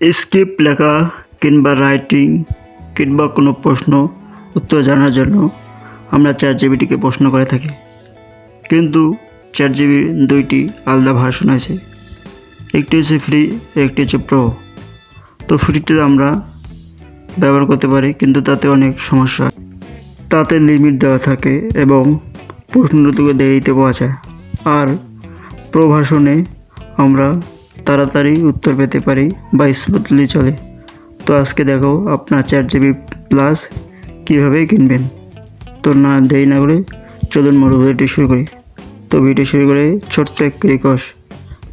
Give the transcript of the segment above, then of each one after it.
Script লেখা কিংবা writing কিংবা কোনো প্রশ্ন, উত্তর জানার জন্য আমরা চ্যাট জিবিটিকে প্রশ্ন করে থাকি। কিন্তু চ্যাট জিবির দুইটি আলাদা ভার্সন আছে একটি হচ্ছে ফ্রি, একটি হচ্ছে প্রো। তো ফ্রিতে আমরা ব্যবহার করতে পারি, কিন্তু তাতে অনেক সমস্যা। তাতে লিমিট দেওয়া থাকে এবং প্রশ্নটুকু দেরিতে পাওয়া যায়। আর প্রো ভার্সনে আমরা তাড়াতাড়ি উত্তর পেতে পারি বা স্মুথলি চলে। তো আজকে দেখো আপনার চার জিবি প্লাস কীভাবে কিনবেন। তো না, দেরি না করে চলুন মোট ভিডিওটি শুরু করি। তো ভিডিও শুরু করে ছোট্ট এক রিকোয়েস্ট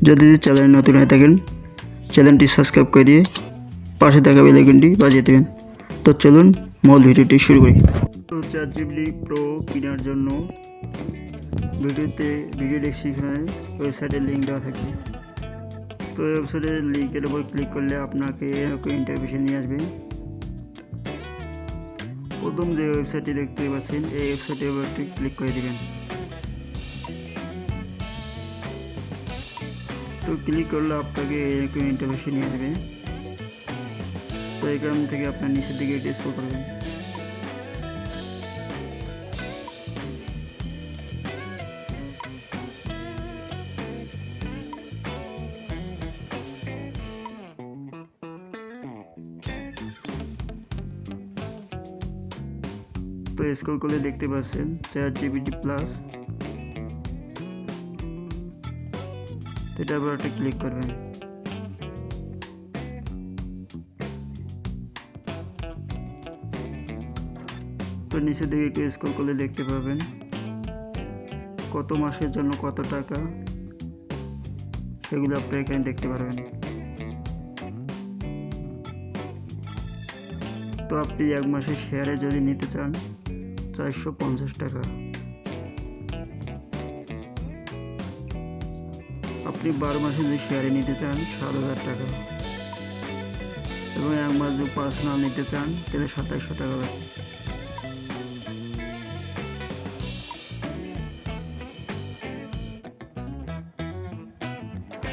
যদি চ্যানেল নতুন হয়ে থাকেন চ্যানেলটি সাবস্ক্রাইব করে দিয়ে পাশে থাকা বেলাইকনটি বাজিয়ে দেবেন। তো চলুন মূল ভিডিওটি শুরু করি। তো চার জিবি প্রো কেনার জন্য ভিডিওতে ভিডিও ডেসক্রিপশনে ওয়েবসাইটের লিঙ্ক দেওয়া থাকবে। তো ওয়েবসাইটের লিঙ্কের উপর ক্লিক করলে আপনাকে ইন্টারভিউশন নিয়ে আসবে। প্রথম যে ওয়েবসাইটটি দেখতে পাচ্ছেন, এই ওয়েবসাইটের উপর একটি ক্লিক করে দেবেন। তো ক্লিক করলে আপনাকে এরকম ইন্টারভিউশন নিয়ে আসবে। তো এখান থেকে আপনার নিচের দিকে একটু স্ক্রল করবেন। তো স্ক্রল করলে দেখতে পাচ্ছেন, চার জিবিটি প্লাস এটার উপর একটা ক্লিক করবেন। তো নিচের দিকে একটু স্ক্রল করলে দেখতে পাবেন, কত মাসের জন্য কত টাকা, সেগুলো আপনি এখানে দেখতে পারবেন। তো আপনি এক মাসের শেয়ারে যদি নিতে চান চারশো পঞ্চাশ টাকা। আপনি বারো মাসে যদি শেয়ারে নিতে চান, সাত হাজার টাকা। এবং এক মাস যদি পার্সোনাল নিতে চান, তাহলে সাতাশশো টাকা লাগবে।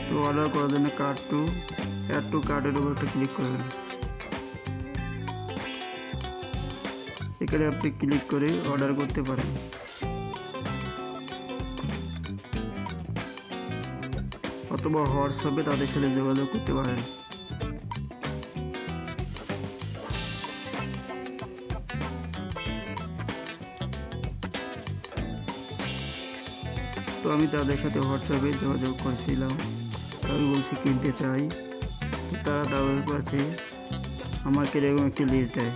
তো অর্ডার করার জন্য কার্ড টু অ্যাড টু কার্ডের উপর একটা ক্লিক করবেন এখানে আপনি ক্লিক করে অর্ডার করতে পারেন। অথবা হোয়াটসঅ্যাপে তাদের সাথে যোগাযোগ করতে পারেন। তো আমি তাদের সাথে হোয়াটসঅ্যাপে যোগাযোগ করছিলাম। আমি বলছি, কিনতে চাই। তারা তাদের কাছে আমাকে এরকম একটি লিস্ট দেয়।